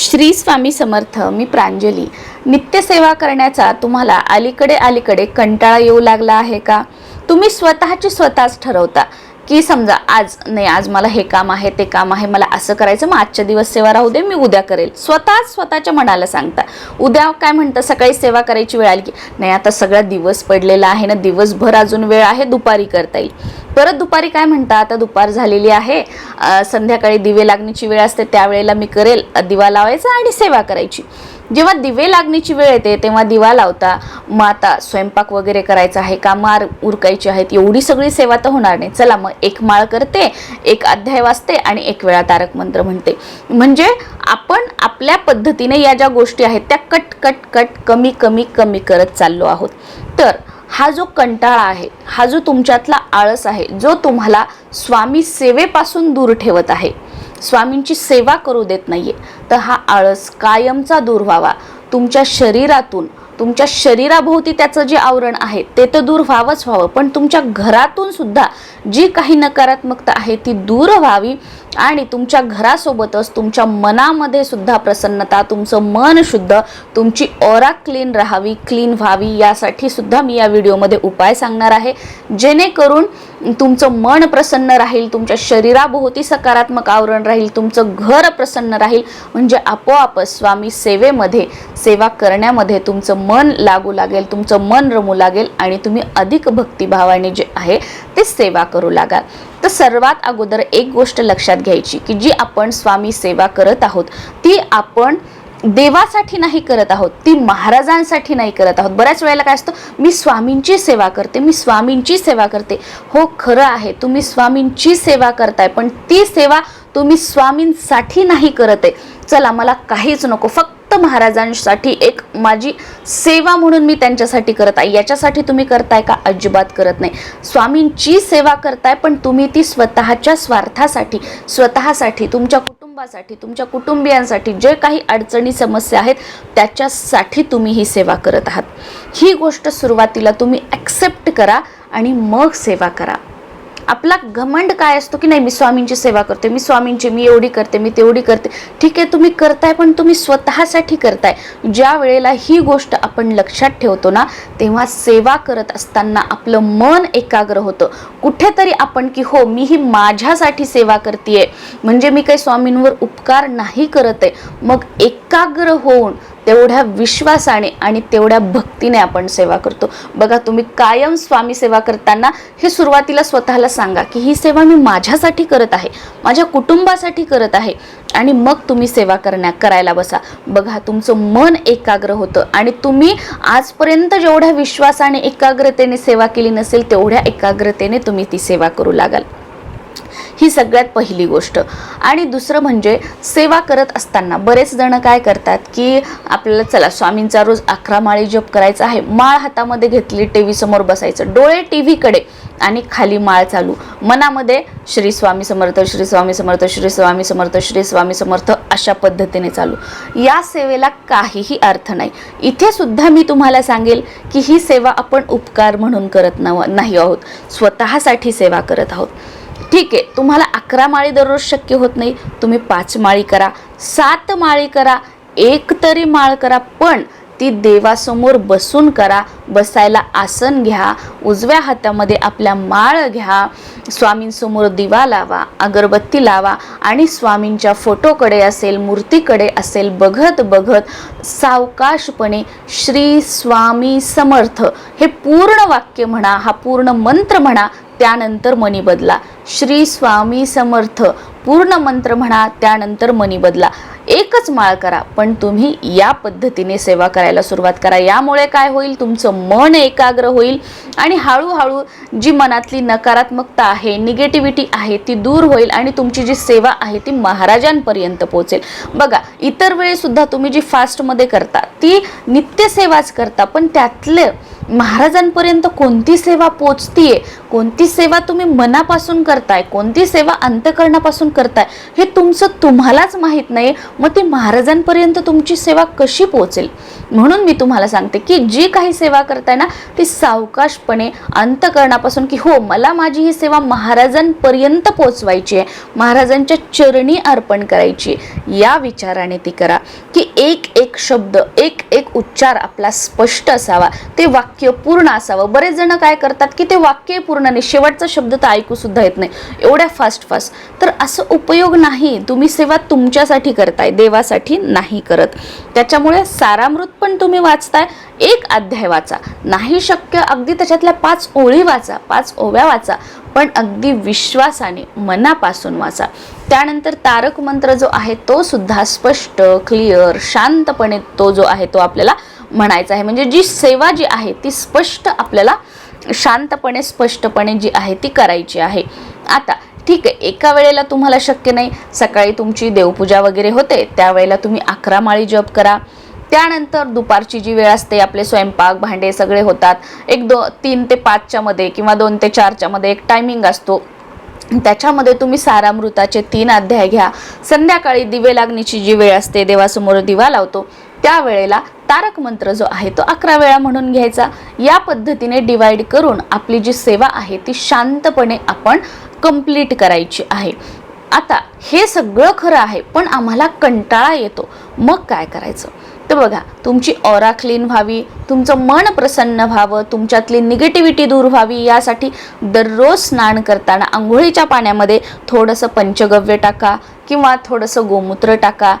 श्री स्वामी समर्थ मी प्रांजली. नित्यसेवा करण्याचा तुम्हाला अलीकडे अलीकडे कंटाळा येऊ लागला आहे का? तुम्ही स्वतःची स्वतःच ठरवता. की समजा आज नाही आज मला हे काम आहे ते काम आहे मला असं करायचं मग आजच्या दिवस सेवा राहू दे मी उद्या करेल. स्वतःच स्वतःच्या मनाला सांगता. उद्या काय म्हणतं सकाळी सेवा करायची वेळ आली की नाही आता सगळा दिवस पडलेला आहे ना दिवसभर अजून वेळ आहे दुपारी करता येईल. परत दुपारी काय म्हणता आता दुपार झालेली आहे संध्याकाळी दिवे लागण्याची वेळ असते त्यावेळेला मी करेल दिवा लावायचा आणि सेवा करायची. जेव्हा दिवे लागण्याची वेळ येते तेव्हा दिवा लावता. मग आता स्वयंपाक वगैरे करायचा आहे का? मार उरकायची आहेत. एवढी सगळी सेवा तर होणार नाही. चला मग एक माळ करते एक अध्याय वाचते आणि एक वेळा तारक मंत्र म्हणते. म्हणजे आपण आपल्या पद्धतीने या ज्या गोष्टी आहेत त्या कट कट कट कमी कमी कमी करत चाललो आहोत. तर हा जो कंटाळा आहे हा जो तुमच्यातला आळस आहे जो तुम्हाला स्वामी सेवेपासून दूर ठेवत आहे स्वामींची सेवा करू देत नाहीये. तर हा आळस कायमचा दूर व्हावा. तुमच्या शरीरातून तुमच्या शरीराभोवती त्याचं जे आवरण आहे ते तर दूर व्हावंच व्हावं. पण तुमच्या घरातून सुद्धा जी काही नकारात्मकता आहे ती दूर व्हावी आणि तुमच्या घरासोबतच तुमच्या मनामध्ये सुद्धा प्रसन्नता तुमचं मन शुद्ध तुमची ओरा क्लीन राहावी क्लीन व्हावी यासाठी सुद्धा मी या व्हिडिओमध्ये उपाय सांगणार आहे. जेणेकरून तुमचं मन प्रसन्न राहील तुमच्या शरीराभोवती सकारात्मक आवरण राहील तुमचं घर प्रसन्न राहील. म्हणजे आपोआपच स्वामी सेवेमध्ये सेवा करण्यामध्ये तुमचं मन लागू लागेल तुमचं मन रमू लागेल आणि तुम्ही अधिक भक्तिभावाने जे आहे ते सेवा करू लागाल. तर सर्वात अगोदर एक गोष्ट लक्षात घ्यायची की जी आपण स्वामी सेवा करत आहोत ती आपण देवासाठी नाही करत आहोत ती महाराजांसाठी नाही करत आहोत. बऱ्याच वेळेला काय असतं मी स्वामींची सेवा करते मी स्वामींची सेवा करते. हो खरं आहे तुम्ही स्वामींची सेवा करताय पण ती सेवा तुम्ही स्वामींसाठी नाही करत आहे. चला मला काहीच नको फक्त महाराजांसाठी एक माझी सेवा म्हणून मी त्यांच्यासाठी करत आहे. याच्यासाठी तुम्ही करताय का? अजिबात करत नाही. स्वामींची सेवा करताय पण तुम्ही ती स्वतःच्या स्वार्थासाठी स्वतःसाठी तुमच्या कुटुंबासाठी तुमच्या कुटुंबियांसाठी जे काही अडचणी समस्या आहेत त्याच्यासाठी तुम्ही ही सेवा करत आहात. ही गोष्ट सुरुवातीला तुम्ही ॲक्सेप्ट करा आणि मग सेवा करा. आपला घमंड काय असतो की नाही मी स्वामींची सेवा करते मी स्वामींची मी एवढी करते मी तेवढी करते. ठीक आहे तुम्ही करताय पण तुम्ही स्वतःसाठी करताय. ज्या वेळेला ही गोष्ट आपण लक्षात ठेवतो ना तेव्हा सेवा करत असताना आपलं मन एकाग्र होतं. कुठेतरी आपण की हो मी ही माझ्यासाठी सेवा करते म्हणजे मी काही स्वामींवर उपकार नाही करत आहे. मग एकाग्र होऊन तेवढ्या विश्वासाने आणि तेवढ्या भक्तीने आपण सेवा करतो. बघा तुम्ही कायम स्वामी सेवा करताना हे सुरुवातीला स्वतःला सांगा की ही सेवा मी माझ्यासाठी करत आहे माझ्या कुटुंबासाठी करत आहे आणि मग तुम्ही सेवा करण्या करायला बसा. बघा तुमचं मन एकाग्र होतं आणि तुम्ही आजपर्यंत जेवढ्या विश्वासाने एकाग्रतेने सेवा केली नसेल तेवढ्या एकाग्रतेने तुम्ही ती सेवा करू लागाल. ही सगळ्यात पहिली गोष्ट. आणि दुसरं म्हणजे सेवा करत असताना बरेच जण काय करतात की आपल्याला चला स्वामींचा रोज अकरा माळी जप करायचा आहे. माळ हातामध्ये घेतली टी व्ही समोर बसायचं. डोळे टी व्हीकडे आणि खाली माळ चालू. मनामध्ये श्री स्वामी समर्थ श्री स्वामी समर्थ श्री स्वामी समर्थ श्री स्वामी समर्थ अशा पद्धतीने चालू. या सेवेला काहीही अर्थ नाही. इथे सुद्धा मी तुम्हाला सांगेल की ही सेवा आपण उपकार म्हणून करत नाही आहोत. स्वतःसाठी सेवा करत आहोत. ठीक आहे तुम्हाला अकरा माळी दररोज शक्य होत नाही तुम्ही पाच माळी करा सात माळी करा एक तरी माळ करा पण ती देवासमोर बसून करा बसायला आसन घ्या उजव्या हातामध्ये आपल्या माळ घ्या स्वामींसमोर दिवा लावा अगरबत्ती लावा आणि स्वामींच्या फोटोकडे असेल मूर्तीकडे असेल बघत बघत सावकाशपणे श्री स्वामी समर्थ. हे पूर्ण वाक्य म्हणा हा पूर्ण मंत्र म्हणा त्यानंतर मनी बदला. श्री स्वामी समर्थ. पूर्ण मंत्र म्हणा त्यानंतर मनी बदला. एकच माळ करा पण तुम्ही या पद्धतीने सेवा करायला सुरुवात करा. यामुळे काय होईल? तुमचं मन एकाग्र होईल आणि हळूहळू जी मनातली नकारात्मकता आहे निगेटिव्हिटी आहे ती दूर होईल आणि तुमची जी सेवा आहे ती महाराजांपर्यंत पोहोचेल. बघा इतर वेळीसुद्धा तुम्ही जी फास्टमध्ये करता ती नित्यसेवाच करता पण त्यातलं महाराजांपर्यंत कोणती सेवा पोचतीये? कोणती सेवा तुम्ही मनापासून करताय? कोणती सेवा अंतकरणापासून करताय? हे तुमचं तुम्हालाच माहीत नाही मग ती महाराजांपर्यंत तुमची सेवा कशी पोचेल? म्हणून मी तुम्हाला सांगते की जी काही सेवा करताय ना ती सावकाशपणे अंतकरणापासून की हो मला माझी ही सेवा महाराजांपर्यंत पोचवायची आहे. महाराजांच्या चरणी अर्पण करायची आहे. या विचाराने ती करा की एक एक शब्द एक एक उच्चार आपला स्पष्ट असावा. ते वाक्य पूर्ण असावं. बरेच जण काय करतात की ते वाक्य पूर्ण नाही. शेवटचा शब्द तर ऐकू सुद्धा येत नाही. एवढ्या फास्ट फास्ट तर असं उपयोग नाही. तुम्ही सेवा तुमच्यासाठी करताय देवासाठी नाही करत. त्याच्यामुळे सारामृत पण तुम्ही वाचताय एक अध्याय वाचा. नाही शक्य अगदी त्याच्यातल्या पाच ओळी वाचा पाच ओव्या वाचा पण अगदी विश्वासाने मनापासून वाचा. त्यानंतर तारक मंत्र जो आहे तो सुद्धा स्पष्ट क्लिअर शांतपणे तो जो आहे तो आपल्याला म्हणायचं आहे. म्हणजे जी सेवा जी आहे ती स्पष्ट आपल्याला शांतपणे स्पष्टपणे जी आहे ती करायची आहे. आता ठीक आहे एका वेळेला तुम्हाला शक्य नाही. सकाळी तुमची देवपूजा वगैरे होते त्यावेळेला तुम्ही अकरा माळी जप करा. त्यानंतर दुपारची जी वेळ असते आपले स्वयंपाक भांडे सगळे होतात. एक दो तीन ते पाचच्या मध्ये किंवा दोन ते चारच्या मध्ये एक टायमिंग असतो. त्याच्यामध्ये तुम्ही सारामृताचे तीन अध्याय घ्या. संध्याकाळी दिवे लागणीची जी वेळ असते देवासमोर दिवा लावतो. त्यावेळेला तारक मंत्र जो आहे तो अकरा वेळा म्हणून घ्यायचा. या पद्धतीने डिवाइड करून आपली जी सेवा आहे ती शांतपणे आपण कंप्लीट करायची आहे. आता हे सगळं खरं आहे पण आम्हाला कंटाळा येतो. मग काय करायचं? तर बघा तुमची ऑरा क्लीन व्हावी तुमचं मन प्रसन्न व्हावं तुमच्यातली निगेटिव्हिटी दूर व्हावी यासाठी दररोज स्नान करताना आंघोळीच्या पाण्यामध्ये थोडंसं पंचगव्य टाका किंवा थोडंसं गोमूत्र टाका.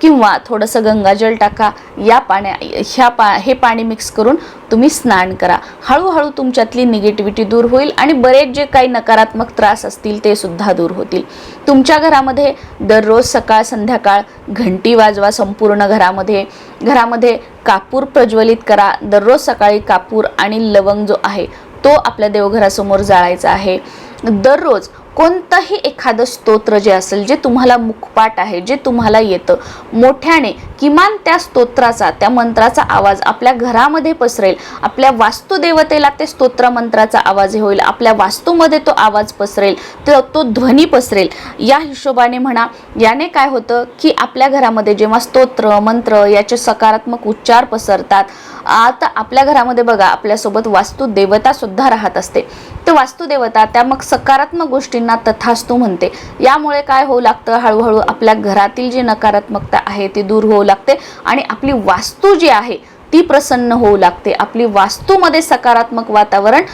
किंवा थोडंसं गंगाजल टाका या पाण्या ह्या पा हे पाणी मिक्स करून तुम्ही स्नान करा. हळूहळू तुमच्यातली निगेटिव्हिटी दूर होईल आणि बरेच जे काही नकारात्मक त्रास असतील ते सुद्धा दूर होतील. तुमच्या घरामध्ये दररोज सकाळ संध्याकाळ घंटी वाजवा संपूर्ण घरामध्ये. घरामध्ये कापूर प्रज्वलित करा. दररोज सकाळी कापूर आणि लवंग जो आहे तो आपल्या देवघरासमोर जाळायचा आहे. दररोज कोणतंही एखादं स्तोत्र जे असेल जे तुम्हाला मुखपाठ आहे जे तुम्हाला येतं मोठ्याने किमान त्या स्तोत्राचा त्या मंत्राचा आवाज आपल्या घरामध्ये पसरेल आपल्या वास्तुदेवतेला ते स्तोत्र मंत्राचा आवाज होईल आपल्या वास्तूमध्ये तो आवाज पसरेल तर तो ध्वनी पसरेल. या हिशोबाने म्हणा याने काय होतं की आपल्या घरामध्ये जेव्हा स्तोत्र मंत्र याचे सकारात्मक उच्चार पसरतात आता आपल्या घरामध्ये बघा आपल्यासोबत वास्तुदेवता सुद्धा राहत असते. तर वास्तुदेवता त्या मग सकारात्मक गोष्टींना तथास्तू म्हणते. यामुळे काय होऊ लागतं? हळूहळू आपल्या घरातील जी नकारात्मकता आहे ती दूर होऊ लागते. आणि आपली वास्तू जी आहे ती प्रसन्न होऊ लागते. आपली वास्तूमध्ये सकारात्मक वातावरण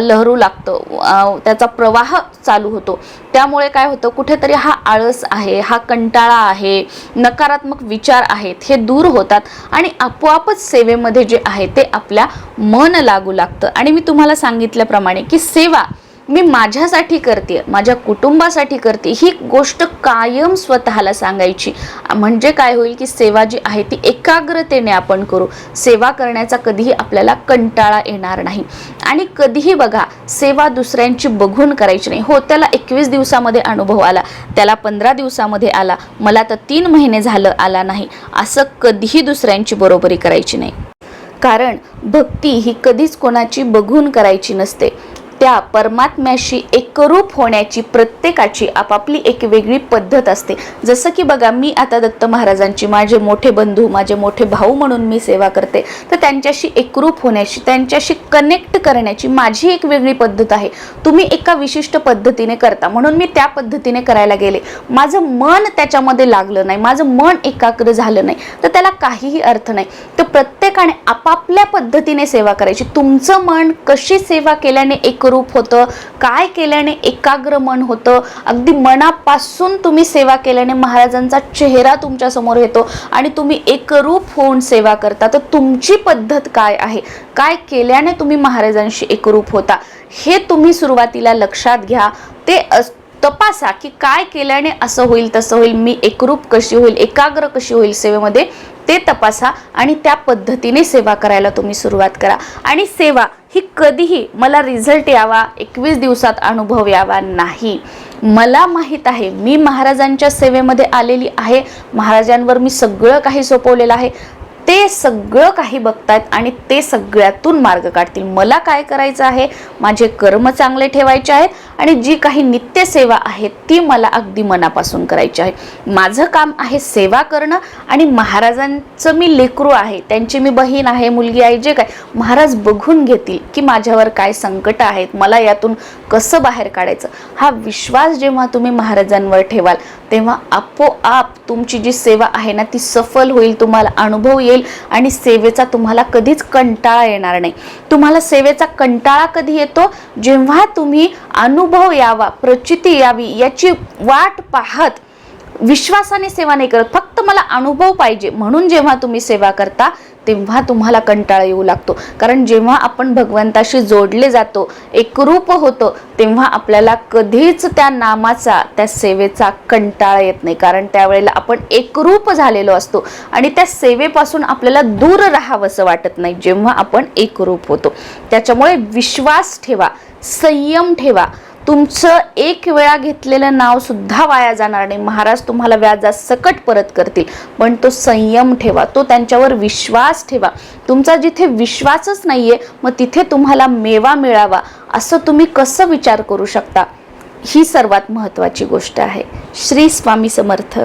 लहरू लागतं. त्याचा प्रवाह चालू होतो. त्यामुळे काय होतं कुठेतरी हा आळस आहे हा कंटाळा आहे नकारात्मक विचार आहेत हे दूर होतात आणि आपोआपच सेवेमध्ये जे आहे ते आपल्या मन लागू लागतं. आणि मी तुम्हाला सांगितल्याप्रमाणे की सेवा मी माझ्यासाठी करते माझ्या कुटुंबासाठी करते ही गोष्ट कायम स्वतःला सांगायची. म्हणजे काय होईल की सेवा जी आहे ती एकाग्रतेने आपण करू. सेवा करण्याचा कधीही आपल्याला कंटाळा येणार नाही. आणि कधीही बघा सेवा दुसऱ्यांची बघून करायची नाही. हो त्याला एकवीस दिवसामध्ये अनुभव आला त्याला पंधरा दिवसामध्ये आला मला तर तीन महिने झालं आला नाही. असं कधीही दुसऱ्यांची बरोबरी करायची नाही. कारण भक्ती ही कधीच कोणाची बघून करायची नसते. त्या परमात्म्याशी एकरूप होण्याची प्रत्येकाची आपापली एक वेगळी पद्धत असते. जसं की बघा मी आता दत्त महाराजांची माझे मोठे बंधू माझे मोठे भाऊ म्हणून मी सेवा करते. तर त्यांच्याशी एकरूप होण्याची त्यांच्याशी कनेक्ट करण्याची माझी एक वेगळी पद्धत आहे. तुम्ही एका विशिष्ट पद्धतीने करता म्हणून मी त्या पद्धतीने करायला गेले. माझं मन त्याच्यामध्ये लागलं नाही माझं मन एकाग्र झालं नाही. तर त्याला काहीही अर्थ नाही. तर प्रत्येकाने आपापल्या पद्धतीने सेवा करायची. तुमचं मन कशी सेवा केल्याने एक एकरूप होतं काय केल्याने एकाग्र मन होतं अगदी मनापासून तुम्ही सेवा केल्याने महाराजांचा चेहरा तुमच्यासमोर येतो आणि तुम्ही एकरूप होऊन सेवा करता. तर तुमची पद्धत काय आहे? काय केल्याने तुम्ही महाराजांशी एकरूप होता? हे तुम्ही सुरुवातीला लक्षात घ्या. ते अस- तपासा की काय केल्याने असं होईल तसं होईल मी एकरूप कशी होईल एकाग्र कशी होईल सेवेमध्ये? ते तपासा आणि त्या पद्धतीने सेवा करायला तुम्ही सुरुवात करा. आणि सेवा ही कधीही मला रिझल्ट यावा एकवीस दिवसात अनुभव यावा नाही. मला माहीत आहे मी महाराजांच्या सेवेमध्ये आलेली आहे. महाराजांवर मी सगळं काही सोपवलेलं आहे. ते सगळं काही बघतायत आणि ते सगळ्यातून मार्ग काढतील. मला काय करायचं आहे? माझे कर्म चांगले ठेवायचे आहेत आणि जी काही नित्यसेवा आहे ती मला अगदी मनापासून करायची आहे. माझं काम आहे सेवा करणं आणि महाराजांचं मी लेकरू आहे त्यांची मी बहीण आहे मुलगी आहे जे काय. महाराज बघून घेतील की माझ्यावर काय संकट आहेत मला यातून कसं बाहेर काढायचं. हा विश्वास जेव्हा तुम्ही महाराजांवर ठेवाल तेव्हा आपोआप तुमची जी सेवा आहे ना ती सफल होईल तुम्हाला अनुभव येईल. आणि सेवेचा तुम्हाला कधीच कंटाळा येणार नाही. तुम्हाला सेवेचा कंटाळा कधी येतो? जेव्हा तुम्ही अनुभव यावा प्रचिती यावी याची वाट पाहत विश्वासाने सेवा नाही करत. फक्त मला अनुभव पाहिजे. म्हणून जेव्हा तुम्ही सेवा करता तेव्हा तुम्हाला कंटाळा येऊ लागतो. कारण जेव्हा आपण भगवंताशी जोडले जातो एकरूप होतो तेव्हा आपल्याला कधीच त्या नामाचा त्या सेवेचा कंटाळा येत नाही. कारण त्यावेळेला आपण एकरूप झालेलो असतो आणि त्या सेवेपासून आपल्याला दूर राहावंसं वाटत नाही जेव्हा आपण एकरूप होतो. त्याच्यामुळे विश्वास ठेवा संयम ठेवा तुमचं एक वेळा घेतलेलं नाव सुद्धा वाया जाणार नाही. महाराज तुम्हाला व्याजात सकट परत करतील. पण तो संयम ठेवा. तो त्यांच्यावर विश्वास ठेवा. तुमचा जिथे विश्वासच नाहीये मग तिथे तुम्हाला मेवा मिळावा. असं तुम्ही कसं विचार करू शकता? ही सर्वात महत्त्वाची गोष्ट आहे. श्री स्वामी समर्थ.